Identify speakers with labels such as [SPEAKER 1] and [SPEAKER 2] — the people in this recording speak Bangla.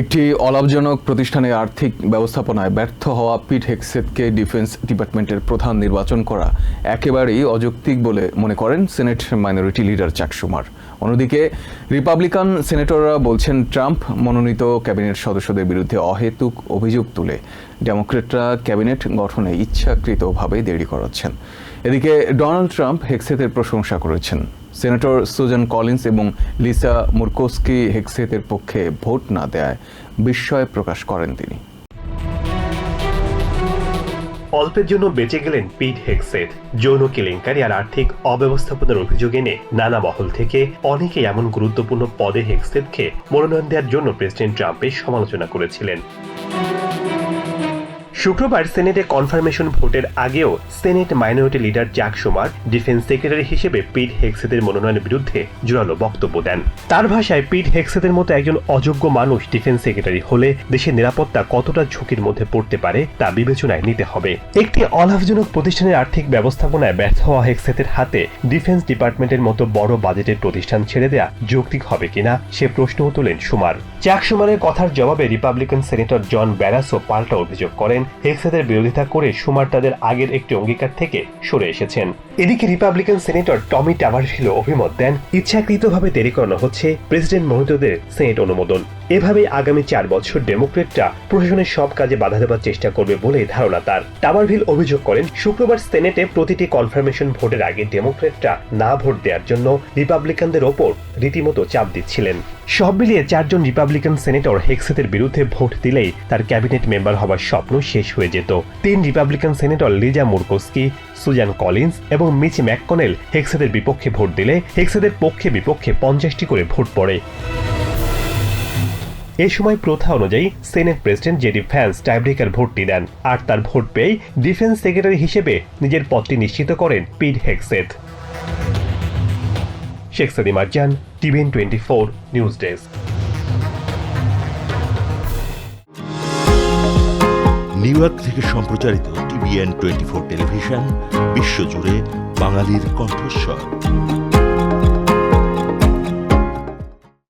[SPEAKER 1] একটি অলাভজনক প্রতিষ্ঠানের আর্থিক ব্যবস্থাপনায় ব্যর্থ হওয়া পিট হেক্সেটকে ডিফেন্স ডিপার্টমেন্টের প্রধান নির্বাচন করা একেবারেই অযৌক্তিক বলে মনে করেন senate minority leader Chuck Schumer অন্যদিকে, রিপাবলিকান সেনেটররা বলছেন, ট্রাম্প মনোনীত ক্যাবিনেট সদস্যদের বিরুদ্ধে অহেতুক অভিযোগ তুলে। ডেমোক্রেটরা ক্যাবিনেট গঠনে ইচ্ছাকৃতভাবে দেরি করাচ্ছেন। এদিকে ডোনাল্ড ট্রাম্প হেক্সেতের প্রশংসা করেছেন। সেনেটর সুজান কলিন্স এবং লিসা মুরকোস্কি হেক্সেতের পক্ষে ভোট না দেয় বিস্ময় প্রকাশ করেন তিনি।
[SPEAKER 2] অল্পের জন্য বেঁচে গেলেন পিট হেক্সেট যৌন কেলেঙ্কারি আর আর্থিক অব্যবস্থাপনার অভিযোগ এনে নানা মহল থেকে অনেকে এমন গুরুত্বপূর্ণ পদে হেক্সেটকে মনোনয়ন দেওয়ার জন্য প্রেসিডেন্ট ট্রাম্পের সমালোচনা করেছিলেন। শুক্রবার সেনেটে কনফার্মেশন ভোটের আগেও senate minority leader Jack Schumer defence secretary হিসেবে পিট হেক্সেদের মনোনয়নের বিরুদ্ধে জোরালো বক্তব্য দেন। তার ভাষায়, পিট হেক্সেদের মতো একজন অযোগ্য মানুষ ডিফেন্স সেক্রেটারি হলে দেশের নিরাপত্তা কতটা ঝুঁকির মধ্যে পড়তে পারে তা বিবেচনায় নিতে হবে। একটি অলাভজনক প্রতিষ্ঠানের আর্থিক ব্যবস্থাপনায় ব্যর্থ হওয়া হেক্সেতের হাতে ডিফেন্স ডিপার্টমেন্টের মতো বড় বাজেটের প্রতিষ্ঠান ছেড়ে দেয়া যৌক্তিক হবে কিনা, সে প্রশ্নও তোলেন সুমার জ্যাক সুমারের কথার জবাবে রিপাবলিকান সেনেটর জন ব্যারাসও পাল্টা অভিযোগ করেন হেক্সেদের বিরোধিতা করে সুমার তাদের আগের একটি অঙ্গীকার থেকে সরে এসেছেন। এদিকে রিপাবলিকান সেনেটর টমি টাভারভিল অভিমত দেন। ইচ্ছাকৃতভাবে দেরি করানো হচ্ছে। প্রেসিডেন্ট মহিতদের সেনেট অনুমোদন। এভাবে আগামী চার বছর ডেমোক্রেটরা প্রশাসনের সব কাজে বাধা দেওয়ার চেষ্টা করবে বলে ধারণা তার। টাভারভিল অভিযোগ করেন, শুক্রবার সেনেটে প্রতিটি কনফার্মেশন ভোটের আগে ডেমোক্রেটরা না ভোট দেওয়ার জন্য রিপাবলিকানদের ওপর রীতিমতো চাপ দিচ্ছিলেন। সব মিলিয়ে চারজন রিপাবলিকান সেনেটর হেক্সেতের বিরুদ্ধে ভোট দিলেই তার ক্যাবিনেট মেম্বার হওয়ার স্বপ্ন শেষ হয়ে যেত। তিন Republican senator Lisa Murkowski, Susan Collins এবং মিচ ম্যাককনেল হেক্সেদের বিপক্ষে ভোট দিলে হেক্সেদের পক্ষে বিপক্ষে পঞ্চাশটি করে ভোট পড়ে। এ সময় প্রথা অনুযায়ী senate president JD Vance tiebreaker ভোটটি দেন। আর তার ভোট পেয়ে ডিফেন্স সেক্রেটারি হিসেবে নিজের পদটি নিশ্চিত করেন Pete Hegseth Sheikh Sadi Marjan TVN twenty four, news desk.
[SPEAKER 3] New York থেকে সম্প্রচারিত টিভিএন টোয়েন্টি ফোর টেলিভিশন, বিশ্বজুড়ে বাঙালির কণ্ঠস্বর।